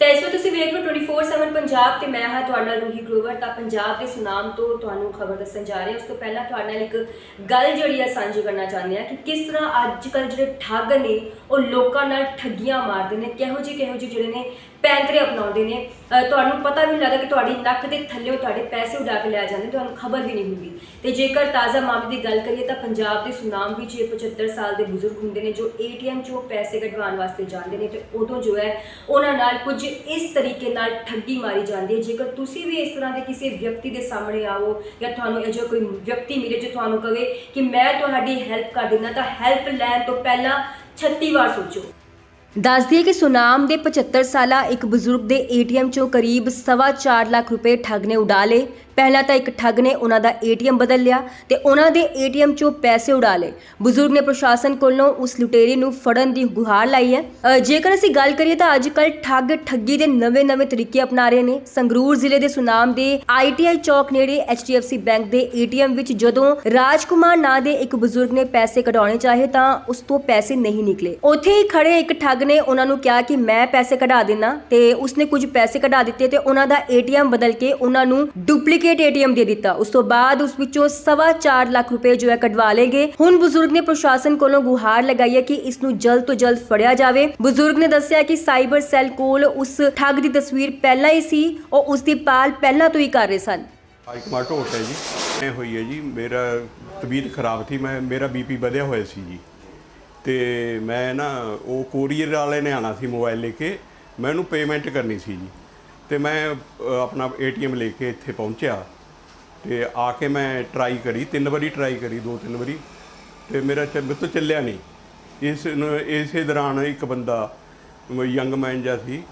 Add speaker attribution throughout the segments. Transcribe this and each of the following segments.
Speaker 1: ਤੇ ਇਸ ਵਕਤ ਤੁਸੀਂ ਵੇਖ ਲਓ ਹੋ 24/7 ਪੰਜਾਬ ਤੇ ਮੈਂ ਹਾਂ ਤੁਹਾਡਾ ਨਾਲ ਰੂਹੀ ਗਰੋਵਰ। ਤਾਂ ਪੰਜਾਬ ਦੇ ਸੁਨਾਮ ਤੋਂ ਤੁਹਾਨੂੰ ਖਬਰ ਦੱਸਣ ਜਾ ਰਹੇ ਹਾਂ। ਉਸ ਤੋਂ ਪਹਿਲਾਂ ਤੁਹਾਡੇ ਨਾਲ ਇੱਕ ਗੱਲ ਜਿਹੜੀ ਆ ਸਾਂਝੀ ਕਰਨਾ ਚਾਹੁੰਦੇ ਹਾਂ ਕਿ ਕਿਸ ਤਰ੍ਹਾਂ ਅੱਜ ਕੱਲ੍ਹ ਜਿਹੜੇ ਠੱਗ ਨੇ, ਉਹ ਲੋਕਾਂ ਨਾਲ ਠੱਗੀਆਂ ਮਾਰਦੇ ਨੇ, ਕਿਹੋ ਜਿਹੇ ਕਿਹੋ ਜਿਹੇ ਜਿਹੜੇ ਨੇ ਪੈਂਤਰੇ ਅਪਣਾਉਂਦੇ ਨੇ। ਤੁਹਾਨੂੰ ਪਤਾ ਵੀ ਨਹੀਂ ਲੱਗਦਾ ਕਿ ਤੁਹਾਡੀ ਨੱਕ ਦੇ ਥੱਲੇ ਤੁਹਾਡੇ ਪੈਸੇ ਉਡਾ ਕੇ ਲਿਆ ਜਾਂਦੇ, ਤੁਹਾਨੂੰ ਖਬਰ ਵੀ ਨਹੀਂ ਹੁੰਦੀ। ਤੇ ਜੇਕਰ ਤਾਜ਼ਾ ਮਾਮਲੇ ਦੀ ਗੱਲ ਕਰੀਏ ਤਾਂ ਪੰਜਾਬ ਦੇ ਸੁਨਾਮ ਵਿੱਚ ਇਹ 75 ਸਾਲ ਦੇ ਬਜ਼ੁਰਗ ਹੁੰਦੇ ਨੇ, ਜੋ ਏਟੀਐਮ 'ਚੋਂ ਪੈਸੇ ਕਢਵਾਉਣ ਵਾਸਤੇ ਜਾਂਦੇ ਨੇ ਤੇ ਉਦੋਂ ਜੋ ਹੈ, ਉਹਨਾਂ ਨਾਲ ਕੁਝ ਇਸ ਤਰੀਕੇ ਨਾਲ ਠੱਗੀ ਮਾਰੀ ਜਾਂਦੀ ਹੈ। ਜੇਕਰ ਤੁਸੀਂ ਵੀ ਇਸ ਤਰ੍ਹਾਂ ਦੇ ਕਿਸੇ ਵਿਅਕਤੀ ਦੇ ਸਾਹਮਣੇ ਆਵੋ ਜਾਂ ਤੁਹਾਨੂੰ ਇਹ ਕੋਈ ਵਿਅਕਤੀ ਮਿਲੇ ਜੋ ਤੁਹਾਨੂੰ ਕਵੇ ਕਿ ਮੈਂ ਤੁਹਾਡੀ ਹੈਲਪ ਕਰ ਦਿੰਦਾ, ਤਾਂ ਹੈਲਪ ਲੈਣ ਤੋਂ ਪਹਿਲਾਂ 36 ਵਾਰ ਸੋਚੋ। ਦੱਸ ਦਈਏ ਕਿ ਸੁਨਾਮ ਦੇ 75 ਸਾਲਾ ਇੱਕ ਬਜ਼ੁਰਗ ਦੇ ਏਟੀਐਮ ਚੋਂ ਕਰੀਬ 4.5 ਲੱਖ ਰੁਪਏ ਠੱਗ ਨੇ ਉਡਾ ਲਏ। ਪਹਿਲਾਂ ਤਾਂ ਇੱਕ ਠੱਗ ਨੇ ਉਹਨਾਂ ਦਾ ਏਟੀਐਮ ਬਦਲ ਲਿਆ ਤੇ ਉਹਨਾਂ ਦੇ ਏਟੀਐਮ ਚੋਂ ਪੈਸੇ ਉਡਾ ਲਏ। ਬਜ਼ੁਰਗ ਨੇ ਪ੍ਰਸ਼ਾਸਨ ਕੋਲੋਂ ਉਸ ਲੁਟੇਰੇ ਨੂੰ ਫੜਨ ਦੀ ਗੁਹਾਰ ਲਾਈ ਹੈ। ਜੇਕਰ ਅਸੀਂ ਗੱਲ ਕਰੀਏ ਤਾਂ ਅੱਜ ਕੱਲ ਠੱਗ ਠੱਗੀ ਦੇ ਨਵੇਂ-ਨਵੇਂ ਤਰੀਕੇ ਅਪਣਾ ਰਹੇ ਨੇ। ਸੰਗਰੂਰ ਜ਼ਿਲ੍ਹੇ ਦੇ ਸੁਨਾਮ ਦੇ ਆਈਟੀਆਈ ਚੌਕ ਨੇੜੇ HDFC ਬੈਂਕ ਦੇ ਏਟੀਐਮ ਵਿੱਚ ਜਦੋਂ ਰਾਜਕੁਮਾਰ ਨਾਂ ਦੇ ਇੱਕ ਬਜ਼ੁਰਗ ਨੇ ਪੈਸੇ ਕਢਾਉਣੇ ਚਾਹੇ ਤਾਂ ਉਸ ਤੋਂ ਪੈਸੇ ਨਹੀਂ ਨਿਕਲੇ। ਉੱਥੇ ਹੀ ਖੜੇ ਇੱਕ ਠੱਗ ਨੇ ਉਹਨਾਂ ਨੂੰ ਕਿਹਾ ਕਿ ਮੈਂ ਪੈਸੇ ਕਢਾ ਦੇਣਾ ਤੇ ਉਸਨੇ ਕੁਝ ਪੈਸੇ ਕਢਾ ਦਿੱਤੇ ਤੇ ਉਹਨਾਂ ਦਾ ਏਟੀਐਮ ਬਦਲ ਕੇ ਉਹਨਾਂ ਨੂੰ ਡੁਪਲੀਕੇਟ ਏਟੀਐਮ ਦੇ ਦਿੱਤਾ। ਉਸ ਤੋਂ ਬਾਅਦ ਉਸ ਵਿੱਚੋਂ ਸਵਾ ਚਾਰ ਲੱਖ ਰੁਪਏ ਜੋ ਹੈ ਕਢਵਾ ਲਏ ਹੁਣ ਬਜ਼ੁਰਗ ਨੇ ਪ੍ਰਸ਼ਾਸਨ ਕੋਲੋਂ ਗੁਹਾਰ ਲਗਾਈ ਹੈ ਕਿ ਇਸ ਨੂੰ ਜਲਦ ਤੋਂ ਜਲਦ ਫੜਿਆ ਜਾਵੇ। ਬਜ਼ੁਰਗ ਨੇ ਦੱਸਿਆ ਕਿ ਸਾਈਬਰ ਸੈੱਲ ਕੋਲ ਉਸ ਠੱਗ ਦੀ ਤਸਵੀਰ ਪਹਿਲਾਂ ਹੀ ਸੀ। ਉਹ ਉਸ ਦੀ ਪਾਲ ਪਹਿਲਾਂ ਤੋਂ ਹੀ ਕਰ ਰਹੇ ਸਨ।
Speaker 2: ਇੱਕ ਮਾਰ ਢੋਟ ਹੈ ਜੀ। ਇਹ ਹੋਈ ਹੈ ਜੀ। ਮੇਰਾ ਤਬੀਅਤ ਖਰਾਬ ਸੀ। ਮੈਂ, ਮੇਰਾ ਬੀਪੀ ਵਧਿਆ ਹੋਇਆ ਸੀ ਜੀ। ਤੇ ਮੈਂ ਨਾ, ਉਹ ਕੋਰੀਅਰ ਵਾਲੇ ਨੇ ਆਣਾ ਸੀ ਮੋਬਾਈਲ ਲੈ ਕੇ। ਮੈਂ ਉਹਨੂੰ ਪੇਮੈਂਟ ਕਰਨੀ ਸੀ ਜੀ। ਤੇ ਮੈਂ ਅ, ਆਪਣਾ ਏਟੀਐਮ ਲੈ ਕੇ ਇੱਥੇ ਪਹੁੰਚਿਆ ਤੇ ਆ ਕੇ ਮੈਂ ਟਰਾਈ ਕਰੀ ਤਿੰਨ ਵਾਰੀ ਟਰਾਈ ਕਰੀ ਦੋ ਤਿੰਨ ਵਾਰੀ ਤੇ ਮੇਰਾ ਚ- ਮੇਰੇ ਤੋਂ ਚੱਲਿਆ ਨਹੀਂ। ਇਸ ਇਸੇ ਦੌਰਾਨ ਇੱਕ ਬੰਦਾ ਯੰਗ ਮੈਨ ਜਿਹਾ ਸੀ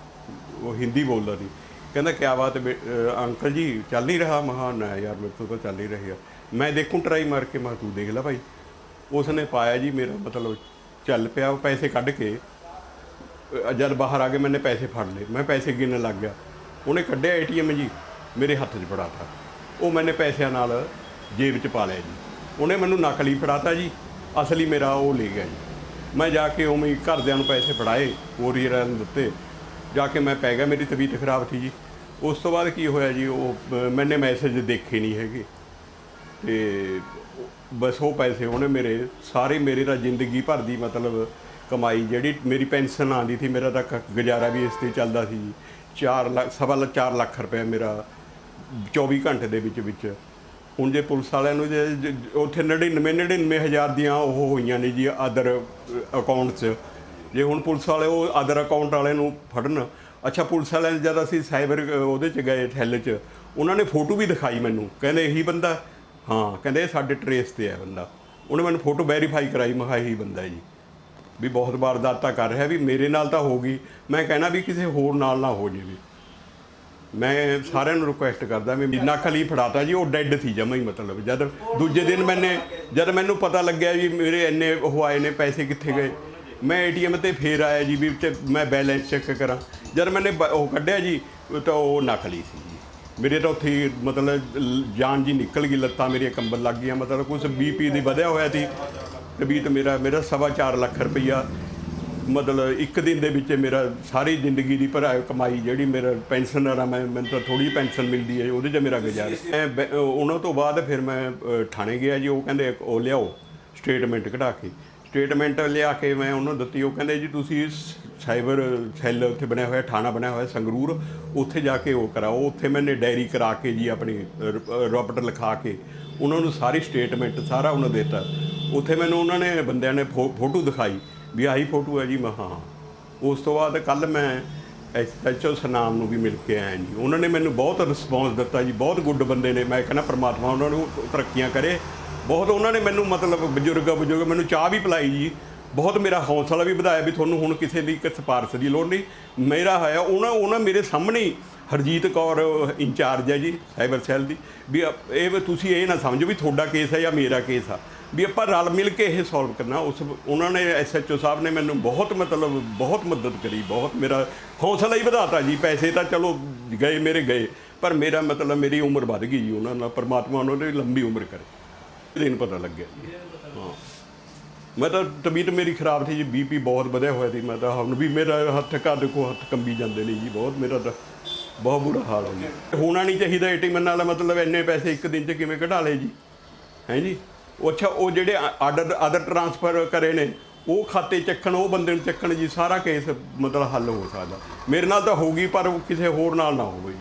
Speaker 2: ਉਹ ਹਿੰਦੀ ਬੋਲਦਾ ਸੀ। ਕਹਿੰਦਾ ਕਿਆ ਬਾਤ ਬੇ- ਅੰਕਲ ਜੀ ਚੱਲ ਨਹੀਂ ਰਿਹਾ? ਮਹਾ ਨਾ ਯਾਰ ਮੇਰੇ ਤੋਂ ਤਾਂ ਚੱਲ ਹੀ ਰਹੀ ਆ। ਮੈਂ ਦੇਖੂੰ ਟਰਾਈ ਮਾਰ ਕੇ ਮੈਂ ਤੂੰ ਦੇਖ ਲੈ ਭਾਈ। ਉਸ ਨੇ ਪਾਇਆ ਜੀ ਮੇਰਾ ਮਤਲਬ ਚੱਲ ਪਿਆ ਪੈਸੇ ਕੱਢ ਕੇ ਜਦ ਬਾਹਰ ਆ ਕੇ ਮੈਨੇ ਪੈਸੇ ਫੜ ਲਏ। ਮੈਂ ਪੈਸੇ ਗਿਣਨ ਲੱਗ ਗਿਆ। ਉਹਨੇ ਕੱਢਿਆ ਏਟੀਐਮ ਜੀ, ਮੇਰੇ ਹੱਥ 'ਚ ਫੜਾਤਾ। ਉਹ ਮੈਨੇ ਪੈਸਿਆਂ ਨਾਲ ਜੇਬ 'ਚ ਪਾ ਲਿਆ ਜੀ। ਉਹਨੇ ਮੈਨੂੰ ਨਕਲੀ ਫੜਾਤਾ ਜੀ, ਅਸਲੀ ਮੇਰਾ ਉਹ ਲੈ ਗਿਆ ਜੀ। ਮੈਂ ਜਾ ਕੇ ਉਵੇਂ ਹੀ ਘਰਦਿਆਂ ਨੂੰ ਪੈਸੇ ਫੜਾਏ, ਕੋਰੀਅਰਾਂ ਨੂੰ ਦਿੱਤੇ। ਜਾ ਕੇ ਮੈਂ ਪੈ ਗਿਆ, ਮੇਰੀ ਤਬੀਅਤ ਖਰਾਬ ਸੀ ਜੀ। ਉਸ ਤੋਂ ਬਾਅਦ ਕੀ ਹੋਇਆ ਜੀ, ਉਹ, ਮੈਨੇ ਮੈਸੇਜ ਦੇਖੇ ਨਹੀਂ ਹੈਗੇ। ਤੇ ਬਸ ਉਹ ਪੈਸੇ ਉਹਨੇ ਮੇਰੇ, ਸਾਰੇ ਮੇਰੇ ਦਾ ਜ਼ਿੰਦਗੀ ਭਰ ਦੀ ਮਤਲਬ ਕਮਾਈ ਜਿਹੜੀ ਮੇਰੀ ਪੈਨਸ਼ਨ ਆਉਂਦੀ ਸੀ, ਮੇਰਾ ਤਾਂ ਕ- ਗੁਜ਼ਾਰਾ ਵੀ ਇਸ ਤੇ ਚੱਲਦਾ ਸੀ 4 ਲੱਖ, ਸਵਾ ਲੱਖ 4 ਲੱਖ ਰੁਪਏ ਮੇਰਾ 24 ਘੰਟੇ ਦੇ ਵਿੱਚ ਵਿੱਚ। ਹੁਣ ਜੇ ਪੁਲਿਸ ਵਾਲਿਆਂ ਨੂੰ ਜੇ ਜੇ, ਉੱਥੇ 99 99 ਹਜ਼ਾਰ ਦੀਆਂ ਉਹ ਹੋਈਆਂ ਨੇ ਜੀ ਅਦਰ ਅਕਾਊਂਟ 'ਚ। ਜੇ ਹੁਣ ਪੁਲਿਸ ਵਾਲੇ ਉਹ ਅਦਰ ਅਕਾਊਂਟ ਵਾਲੇ ਨੂੰ ਫੜਨ, ਅੱਛਾ ਪੁਲਿਸ ਵਾਲਿਆਂ ਨੇ ਜਦ ਅਸੀਂ ਸਾਈਬਰ, ਉਹਦੇ 'ਚ ਗਏ ਠੱਲ 'ਚ, ਉਹਨਾਂ ਨੇ ਫੋਟੋ ਵੀ ਦਿਖਾਈ ਮੈਨੂੰ, ਕਹਿੰਦੇ ਇਹੀ ਬੰਦਾ, ਹਾਂ, ਕਹਿੰਦੇ ਇਹ ਸਾਡੇ ਟਰੇਸ ਤੇ ਹੈ ਬੰਦਾ। ਉਹਨੇ ਮੈਨੂੰ ਫੋਟੋ ਵੈਰੀਫਾਈ ਕਰਾਈ, ਮੈਂ ਕਿਹਾ ਇਹੀ ਬੰਦਾ ਜੀ। ਵੀ ਬਹੁਤ ਵਾਰਦਾਤਾਂ ਕਰ ਰਿਹਾ ਵੀ ਮੇਰੇ ਨਾਲ ਤਾਂ ਹੋ ਗਈ। ਮੈਂ ਕਹਿਣਾ ਵੀ ਕਿਸੇ ਹੋਰ ਨਾਲ ਨਾ ਹੋ ਜਾਵੇ। ਮੈਂ ਸਾਰਿਆਂ ਨੂੰ ਰਿਕੁਐਸਟ ਕਰਦਾ ਵੀ ਜਿੰਨਾ ਖਲੀ ਫੜਾਤਾ ਜੀ, ਉਹ ਡੈੱਡ ਸੀ ਜਮਾ ਹੀ ਮਤਲਬ। ਜਦ ਦੂਜੇ ਦਿਨ ਮੈਨੇ ਜਦ ਮੈਨੂੰ ਪਤਾ ਲੱਗਿਆ ਵੀ ਮੇਰੇ ਇੰਨੇ ਉਹ ਆਏ ਨੇ, ਪੈਸੇ ਕਿੱਥੇ ਗਏ। ਮੈਂ ਏਟੀਐਮ ਤੇ ਫੇਰ ਆਇਆ ਜੀ ਵੀ ਤੇ ਮੈਂ ਬੈਲੈਂਸ ਚੈੱਕ ਕਰਾਂ। ਜਦ ਮੈਨੇ ਬ- ਉਹ ਕੱਢਿਆ ਜੀ, ਤਾਂ ਉਹ ਨਕਲੀ ਸੀ ਜੀ। ਮੇਰੇ ਤਾਂ ਉੱਥੇ ਮਤਲਬ ਜਾਨ ਜੀ ਨਿਕਲ ਗਈ, ਲੱਤਾਂ ਮੇਰੀਆਂ ਕੰਬਲ ਲੱਗ ਗਈਆਂ। ਮਤਲਬ ਕੁਝ ਬੀਪੀ ਦੀ ਵਧਿਆ ਹੋਇਆ ਸੀ। ਤਬੀਅਤ ਮੇਰਾ ਮੇਰਾ ਸਵਾ ਚਾਰ ਲੱਖ ਰੁਪਈਆ, ਮਤਲਬ ਇੱਕ ਦਿਨ ਦੇ ਵਿੱਚ ਮੇਰਾ ਸਾਰੀ ਜ਼ਿੰਦਗੀ ਦੀ ਭਰਾ ਕਮਾਈ ਜਿਹੜੀ ਮੇਰਾ ਪੈਨਸ਼ਨਰ ਆ, ਮੈਂ ਮੈਨੂੰ ਤਾਂ ਥੋੜੀ ਪੈਨਸ਼ਨ ਮਿਲਦੀ ਹੈ, ਉਹਦੇ 'ਚ ਮੇਰਾ ਗੁਜ਼ਾਰਾ। ਮੈਂ ਬੈ- ਉਹਨਾਂ ਤੋਂ ਬਾਅਦ ਫਿਰ ਮੈਂ ਥਾਣੇ ਗਿਆ ਜੀ, ਉਹ ਕਹਿੰਦੇ ਉਹ ਲਿਆਓ ਸਟੇਟਮੈਂਟ ਕਢਾ ਕੇ। ਸਟੇਟਮੈਂਟ ਲਿਆ ਕੇ ਮੈਂ ਉਹਨਾਂ ਨੂੰ ਦਿੱਤੀ, ਉਹ ਕਹਿੰਦੇ ਜੀ ਤੁਸੀਂ ਸਾਈਬਰ ਸੈੱਲ ਉੱਥੇ ਬਣਿਆ ਹੋਇਆ, ਥਾਣਾ ਬਣਿਆ ਹੋਇਆ ਸੰਗਰੂਰ, ਉੱਥੇ ਜਾ ਕੇ ਉਹ ਕਰਾਓ। ਉੱਥੇ ਮੈਨੇ ਡਾਇਰੀ ਕਰਾ ਕੇ ਜੀ ਆਪਣੀ ਰੋਪਟ ਲਿਖਾ ਕੇ। ਉਹਨਾਂ ਨੂੰ ਸਾਰੀ ਸਟੇਟਮੈਂਟ ਸਾਰਾ ਉਹਨਾਂ ਦੇ ਦਿੱਤਾ। ਉੱਥੇ ਮੈਨੂੰ ਉਹਨਾਂ ਨੇ ਬੰਦਿਆਂ ਨੇ ਫੋ- ਫੋਟੋ ਦਿਖਾਈ ਵੀ ਆਹੀ ਫੋਟੋ ਹੈ ਜੀ, ਮੈਂ ਹਾਂ। ਉਸ ਤੋਂ ਬਾਅਦ ਕੱਲ ਮੈਂ ਐਸਐਚਓ ਸਨਾਮ ਨੂੰ ਵੀ ਮਿਲ ਕੇ ਆਇਆ ਜੀ। ਉਹਨਾਂ ਨੇ ਮੈਨੂੰ ਬਹੁਤ ਰਿਸਪੌਂਸ ਦਿੱਤਾ ਜੀ, ਬਹੁਤ ਗੁੱਡ ਬੰਦੇ ਨੇ। ਮੈਂ ਕਹਿੰਦਾ ਪ੍ਰਮਾਤਮਾ ਉਹਨਾਂ ਨੂੰ ਤਰੱਕੀਆਂ ਕਰੇ। ਬਹੁਤ ਉਹਨਾਂ ਨੇ ਮੈਨੂੰ ਮਤਲਬ ਬਜ਼ੁਰਗ ਬਜ਼ੁਰਗ ਮੈਨੂੰ ਚਾਹ ਵੀ ਪਿਲਾਈ ਜੀ। ਬਹੁਤ ਮੇਰਾ ਹੌਸਲਾ ਵੀ ਵਧਾਇਆ ਵੀ ਤੁਹਾਨੂੰ ਹੁਣ ਕਿਸੇ ਦੀ ਇੱਕ ਸਿਫਾਰਸ਼ ਦੀ ਲੋੜ ਨਹੀਂ। ਮੇਰਾ ਹੈ ਉਹਨਾਂ ਉਹਨਾਂ ਮੇਰੇ ਸਾਹਮਣੇ ਹੀ ਹਰਜੀਤ ਕੌਰ ਇੰਚਾਰਜ ਹੈ ਜੀ ਸਾਈਬਰ ਸੈੱਲ ਦੀ। ਵੀ ਅਪ- ਇਹ ਵੀ ਤੁਸੀਂ ਇਹ ਨਾ ਸਮਝੋ ਵੀ ਤੁਹਾਡਾ ਕੇਸ ਹੈ ਜਾਂ ਮੇਰਾ ਕੇਸ ਆ। ਵੀ ਆਪਾਂ ਰਲ ਮਿਲ ਕੇ ਇਹ ਸੋਲਵ ਕਰਨਾ। ਉਸ ਉਹਨਾਂ ਨੇ ਐਸਐਚਓ ਸਾਹਿਬ ਨੇ ਮੈਨੂੰ ਬਹੁਤ ਮਤਲਬ ਬਹੁਤ ਮਦਦ ਕਰੀ, ਬਹੁਤ ਮੇਰਾ ਹੌਸਲਾ ਹੀ ਵਧਾਤਾ ਜੀ। ਪੈਸੇ ਤਾਂ ਚਲੋ ਗਏ ਮੇਰੇ ਗਏ, ਪਰ ਮੇਰਾ ਮਤਲਬ ਮੇਰੀ ਉਮਰ ਵੱਧ ਗਈ ਜੀ। ਉਹਨਾਂ ਨਾਲ ਪਰਮਾਤਮਾ ਉਹਨਾਂ ਦੀ ਲੰਬੀ ਉਮਰ ਕਰੇ। ਦਿਨ ਪਤਾ ਲੱਗਿਆ। ਹਾਂ। ਮੈਂ ਤਾਂ ਤਬੀਅਤ ਮੇਰੀ ਖਰਾਬ ਸੀ ਜੀ ਬੀਪੀ ਬਹੁਤ ਵਧਿਆ ਹੋਇਆ ਸੀ। ਮੈਂ ਤਾਂ ਹੁਣ ਵੀ ਮੇਰਾ ਹੱਥ ਘਰ ਦੇਖੋ ਹੱਥ ਕੰਬੀ ਜਾਂਦੇ ਨੇ ਜੀ। ਬਹੁਤ ਮੇਰਾ ਤਾਂ ਬਹੁਤ ਬੁਰਾ ਹਾਲ ਹੋ ਗਿਆ। ਹੋਣਾ ਨਹੀਂ ਚਾਹੀਦਾ ਏਟੀਐਮ ਨਾਲ ਮਤਲਬ ਇੰਨੇ ਪੈਸੇ ਇੱਕ ਦਿਨ 'ਚ ਕਿਵੇਂ ਕਢਾ ਲਏ ਜੀ? ਹੈ ਜੀ? ਉਹ ਅੱਛਾ, ਉਹ ਜਿਹੜੇ ਆਰਡਰ ਆਦਰ ਟ੍ਰਾਂਸਫਰ ਕਰੇ ਨੇ, ਉਹ ਖਾਤੇ ਚੱਕਣ, ਉਹ ਬੰਦੇ ਨੂੰ ਚੱਕਣ ਜੀ, ਸਾਰਾ ਕੇਸ ਮਤਲਬ ਹੱਲ ਹੋ ਸਕਦਾ। ਮੇਰੇ ਨਾਲ ਤਾਂ ਹੋਊਗੀ, ਪਰ ਕਿਸੇ ਹੋਰ ਨਾਲ ਨਾ ਹੋਵੇ ਜੀ।